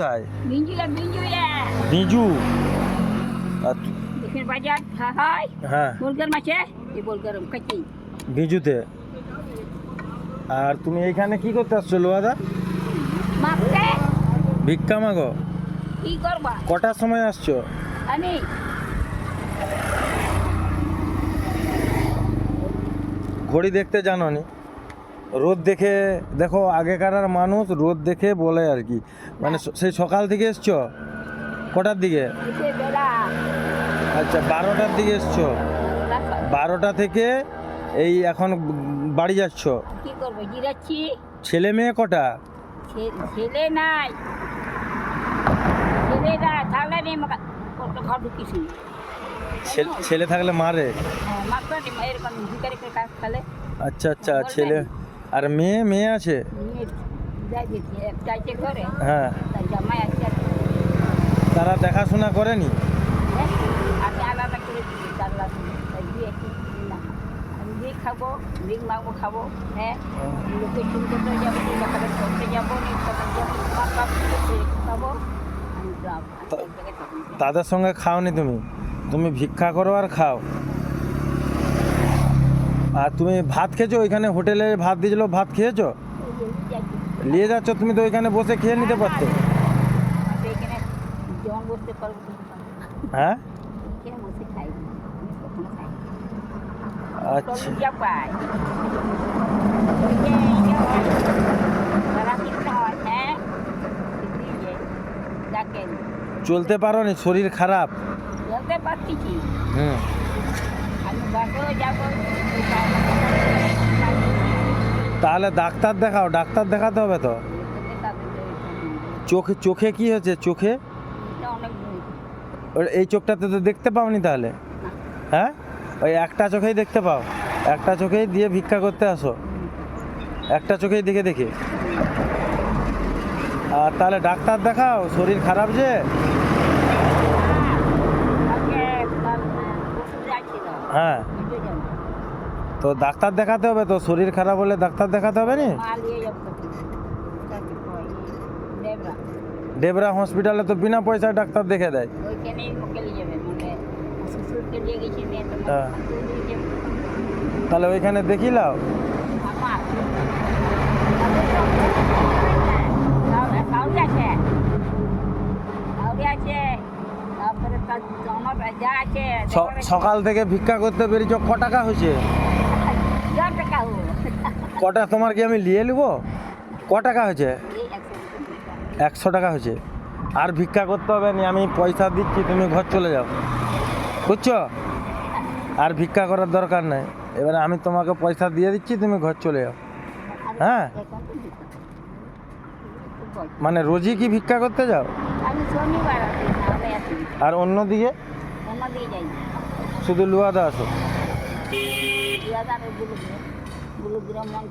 কোথায়? বিজু এখানে হ্যাঁ বিজুতে আর তুমি এইখানে কি করতে আসছো লোয়াদা ভিক্ষা মাগো? কি করবা? কটার সময় আসছো? আমি। ঘড়ি দেখতে জানো নি রোদ দেখে দেখো আগেকার মানুষ রোদ দেখে বলে আর কি। মানে সেই সকাল থেকে এসছো? কটার দিকে? আচ্ছা বারোটার দিকে এসছো? বারোটা থেকে এই এখন বাড়ি যাচ্ছ? ছেলে মেয়ে কটা? ছেলে নাই। ছেলে ঘর ঢুকিস ছেলে- থাকলে মারে? খালে। আচ্ছা আচ্ছা ছেলে আর মেয়ে মেয়ে আছে? হ্যাঁ। তার দেখাশোনা করেনি? খাব খাব হ্যাঁ। লোকে যাব লোকের যাব খাব। তাদের সঙ্গে খাওনি তুমি? তুমি ভিক্ষা করো আর খাও। আর তুমি ভাত খেয়েছো ওইখানে হোটেলে ভাত দিয়েছিল ভাত খেয়েছো। নিয়ে যাচ্ছ তুমি তো ওইখানে বসে খেয়ে নিতে পারতো। হ্যাঁ। আচ্ছা চলতে পারো নি শরীর খারাপ পারছি হুম তাহলে ডাক্তার দেখাও, ডাক্তার দেখাতে হবে তো? চোখে চোখে কি হয়েছে? চোখে? এই চোখটাতে তো দেখতে পাওনি তাহলে? হ্যাঁ? ওই একটা চোখেই দেখতে পাও। একটা চোখেই দিয়ে ভিক্ষা করতে আসো। একটা চোখেই দেখে দেখে। আর তাহলে ডাক্তার দেখাও, শরীর খারাপ যে? হ্যাঁ। তো ডাক্তার দেখাতে হবে তো? শরীর খারাপ হলে ডাক্তার দেখাতে হবে নি? ডেবরা হসপিটালে তো বিনা পয়সায় ডাক্তার দেখে দেয়। হ্যাঁ। তাহলে ওইখানে দেখিলাও স- সকাল থেকে ভিক্ষা করতে বেরিয়েছ ক টাকা হয়েছে? কটা তোমার কি আমি নিয়ে নিব? ক টাকা হয়েছে? একশো টাকা। হয়েছে। আর ভিক্ষা করতে হবে না আমি পয়সা দিচ্ছি তুমি ঘর চলে যাও। বুঝছ? আর ভিক্ষা করার দরকার নেই। এবারে আমি তোমাকে পয়সা দিয়ে দিচ্ছি তুমি ঘর চলে যাও। হ্যাঁ? মানে রোজই কি ভিক্ষা করতে যাও? আর শনিবার আসি যাই শুধু লুয়াদা আসো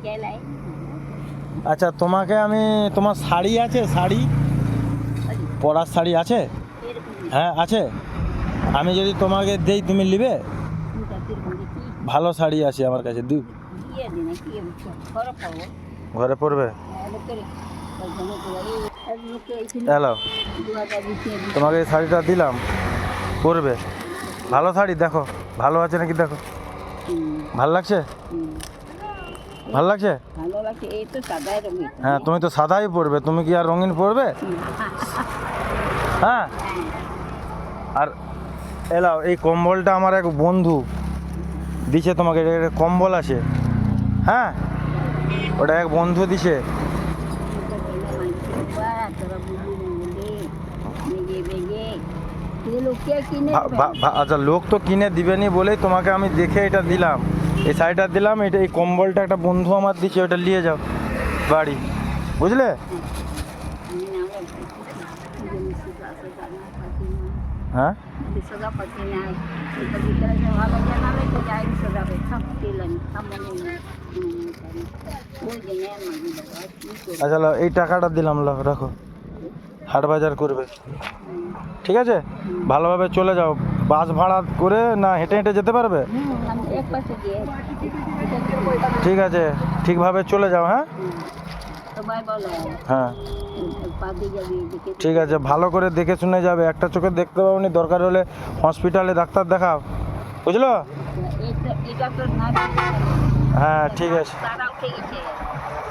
চাইলাই আচ্ছা তোমাকে আমি তোমার শাড়ি আছে? শাড়ি? পরার শাড়ি আছে? হ্যাঁ আছে। আমি যদি তোমাকে দেই তুমি নিবে? ভালো শাড়ি আছে আমার কাছে পাবো। ঘরে পড়বে হ্যালো। দু হাজার বিশে তোমাকে এই শাড়িটা দিলাম পরবে। ভালো শাড়ি দেখো। ভালো আছে নাকি দেখো। ভালো লাগছে? ভালো লাগছে? হ্যাঁ তুমি তো সাদাই পরবে তুমি কি আর রঙিন পরবে? হ্যাঁ? আর এলাও এই কম্বলটা আমার এক বন্ধু দিছে তোমাকে কম্বল আছে। হ্যাঁ? ওটা এক বন্ধু দিছে। আচ্ছা লোক তো কিনে দিবেনি বলেই তোমাকে আমি দেখে এটা দিলাম। এই শাড়িটা দিলাম এটা এই কম্বলটা একটা বন্ধু আমার দিচ্ছে ওটা নিয়ে যাও বাড়ি। বুঝলে? হ্যাঁ? আচ্ছা এই টাকাটা দিলাম রাখো। হাট বাজার করবে। ঠিক আছে? ভালোভাবে চলে যাও। বাস ভাড়া করে না হেঁটে হেঁটে যেতে পারবে? ঠিক আছে। ঠিকভাবে চলে যাও হ্যাঁ? হ্যাঁ। ঠিক আছে। ভালো করে দেখে শুনে যাবে। একটা চোখে দেখতে পাবো নি। দরকার হলে হসপিটালে ডাক্তার দেখাও। বুঝলো? হ্যাঁ ঠিক আছে।